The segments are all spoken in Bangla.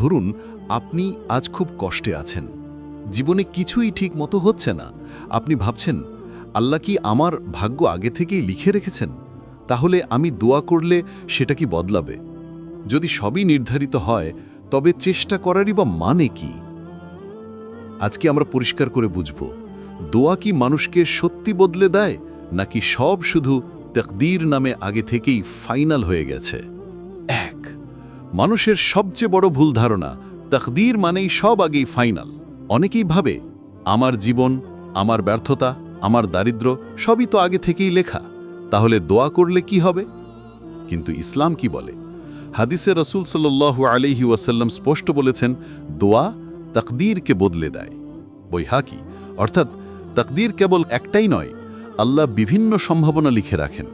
ধরুন, আপনি আজ খুব কষ্টে আছেন। জীবনে কিছুই ঠিক মতো হচ্ছে না। আপনি ভাবছেন, আল্লাহ কি আমার ভাগ্য আগে থেকেই লিখে রেখেছেন? তাহলে আমি দোয়া করলে সেটা কি বদলাবে? যদি সবই নির্ধারিত হয়, তবে চেষ্টা করারই বা মানে কি? আজকে আমরা পরিষ্কার করে বুঝব, দোয়া কি মানুষকে সত্যি বদলে দেয়, নাকি সব শুধু তকদির নামে আগে থেকেই ফাইনাল হয়ে গেছে? মানুষের সবচেয়ে বড় ভুল ধারণা, তকদির মানেই সব আগেই ফাইনাল। অনেকেই ভাবে, আমার জীবন, আমার ব্যর্থতা, আমার দারিদ্র সবই তো আগে থেকেই লেখা, তাহলে দোয়া করলে কি হবে? কিন্তু ইসলাম কি বলে? হাদিসে রসুল সাল্লু আলহি ওয়াসাল্লাম স্পষ্ট বলেছেন, দোয়া তকদিরকে বদলে দেয়। বৈহাকি, অর্থাৎ তকদির কেবল একটাই নয়, আল্লাহ বিভিন্ন সম্ভাবনা লিখে রাখেন।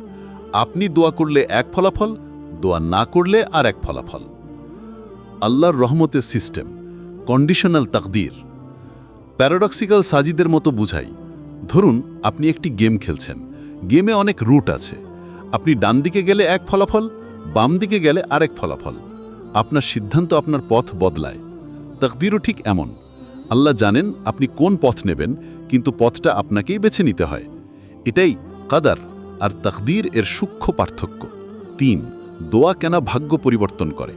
আপনি দোয়া করলে এক ফলাফল, দোয়া না করলে আর এক ফলাফল। আল্লাহর রহমতের সিস্টেম, কন্ডিশনাল তাকদির। প্যারাডক্সিক্যাল সাজিদের মতো বুঝাই, ধরুন আপনি একটি গেম খেলছেন, গেমে অনেক রুট আছে, আপনি ডান দিকে গেলে এক ফলাফল বাম দিকে গেলে আরেক ফলাফল, আপনার সিদ্ধান্ত আপনার পথ বদলায়। তকদিরও ঠিক এমন, আল্লাহ জানেন আপনি কোন পথ নেবেন, কিন্তু পথটা আপনাকেই বেছে নিতে হয়। এটাই কাদার আর তকদির এর সূক্ষ্ম পার্থক্য। তিন, দোয়া কেনা ভাগ্য পরিবর্তন করে।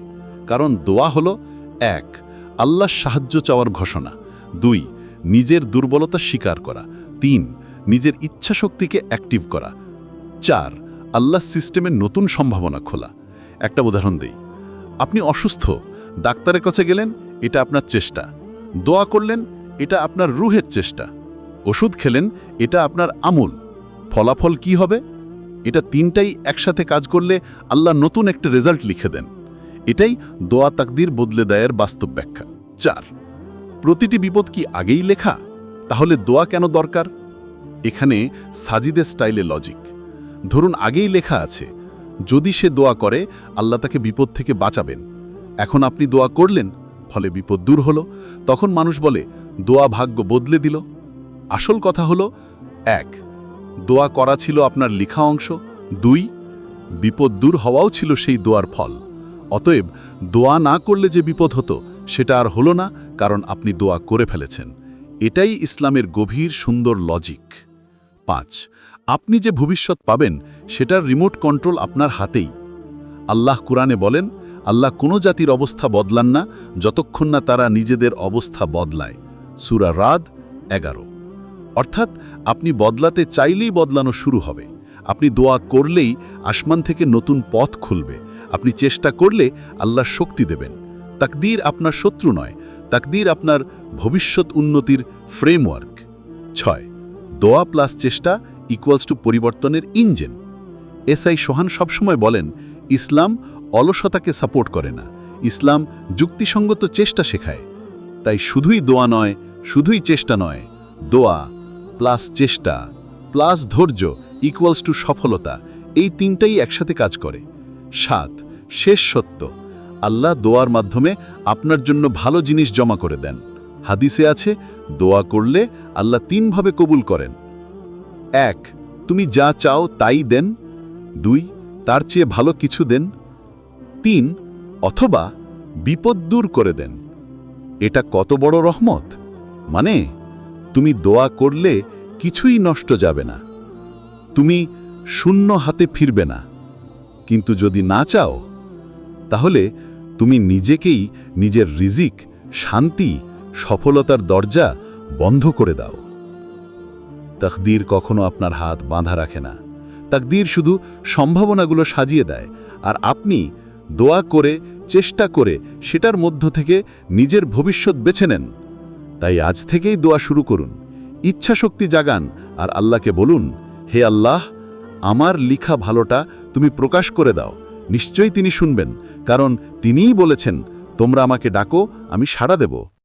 কারণ দোয়া হল এক আল্লাহ সাহায্য চাওয়ার ঘোষণা। দুই, নিজের দুর্বলতা স্বীকার করা। তিন, নিজের ইচ্ছাশক্তিকে অ্যাক্টিভ করা। চার আল্লাহ সিস্টেমের নতুন সম্ভাবনা খোলা। একটা উদাহরণ দেই। আপনি অসুস্থ, ডাক্তারের কাছে গেলেন, এটা আপনার চেষ্টা। দোয়া করলেন, এটা আপনার রুহের চেষ্টা। ওষুধ খেলেন, এটা আপনার আমূল। ফলাফল কি হবে? এটা তিনটাই একসাথে কাজ করলে আল্লাহ নতুন একটা রেজাল্ট লিখে দেন। এটাই দোয়া তাকদির বদলে দেয়ের বাস্তব ব্যাখ্যা। চার, প্রতিটি বিপদ কি আগেই লেখা? তাহলে দোয়া কেন দরকার? এখানে সাজিদের স্টাইলে লজিক। ধরুন আগেই লেখা আছে, যদি সে দোয়া করে, আল্লাহ তাকে বিপদ থেকে বাঁচাবেন। এখন আপনি দোয়া করলেন, ফলে বিপদ দূর হলো। তখন মানুষ বলে, দোয়া ভাগ্য বদলে দিল। আসল কথা হলো, এক, দোয়া করা ছিল আপনার লিখা অংশ। দুই, বিপদ দূর হওয়াও ছিল সেই দোয়ার ফল। অতএব দোয়া না করলে যে বিপদ হতো, সেটা আর হলো না, কারণ আপনি দোয়া করে ফেলেছেন। এটাই ইসলামের গভীর, সুন্দর লজিক পাঁচ, আপনি যে ভবিষ্যৎ পাবেন, সেটার রিমোট কন্ট্রোল আপনার হাতেই। আল্লাহ কুরআনে বলেন, আল্লাহ কোনো জাতির অবস্থা বদলান না, যতক্ষণ না তারা নিজেদের অবস্থা বদলায়। সুরা রাদ এগারো। অর্থাৎ আপনি বদলাতে চাইলেই বদলানো শুরু হবে। আপনি দোয়া করলেই আসমান থেকে নতুন পথ খুলবে। আপনি চেষ্টা করলে আল্লাহ শক্তি দেবেন। তাকদীর আপনার শত্রু নয়। তাকদীর আপনার ভবিষ্যৎ উন্নতির ফ্রেমওয়ার্ক ছয়, দোয়া প্লাস চেষ্টা ইকুয়ালস টু পরিবর্তনের ইঞ্জিন এসআই সোহান সবসময় বলেন, ইসলাম অলসতাকে সাপোর্ট করে না। ইসলাম যুক্তিসঙ্গত চেষ্টা শেখায়। তাই শুধুই দোয়া নয়, শুধুই চেষ্টা নয়। দোয়া প্লাস চেষ্টা প্লাস ধৈর্য ইকুয়ালস টু সফলতা, এই তিনটাই একসাথে কাজ করে। সাত, শেষ সত্য, আল্লাহ দোয়ার মাধ্যমে আপনার জন্য ভালো জিনিস জমা করে দেন। হাদিসে আছে, দোয়া করলে আল্লাহ তিনভাবে কবুল করেন। এক, তুমি যা চাও তাই দেন। দুই, তার চেয়ে ভালো কিছু দেন। তিন, অথবা বিপদ দূর করে দেন। এটা কত বড় রহমত? মানে তুমি দোয়া করলে কিছুই নষ্ট যাবে না। তুমি শূন্য হাতে ফিরবে না। কিন্তু যদি না চাও, তাহলে তুমি নিজেকেই নিজের রিজিক, শান্তি, সফলতার দরজা বন্ধ করে দাও। তকদির কখনো আপনার হাত বাঁধা রাখে না। তকদির শুধু সম্ভাবনাগুলো সাজিয়ে দেয়, আর আপনি দোয়া করে, চেষ্টা করে সেটার মধ্য থেকে নিজের ভবিষ্যৎ বেছে নেন। তাই আজ থেকেই দোয়া শুরু করুন। ইচ্ছাশক্তি জাগান, আর আল্লাহকে বলুন হে আল্লাহ, আমার লিখা ভালোটা তুমি প্রকাশ করে দাও। নিশ্চয়ই তিনি শুনবেন, কারণ তিনিই বলেছেন, তোমরা আমাকে ডাকো, আমি সাড়া দেব।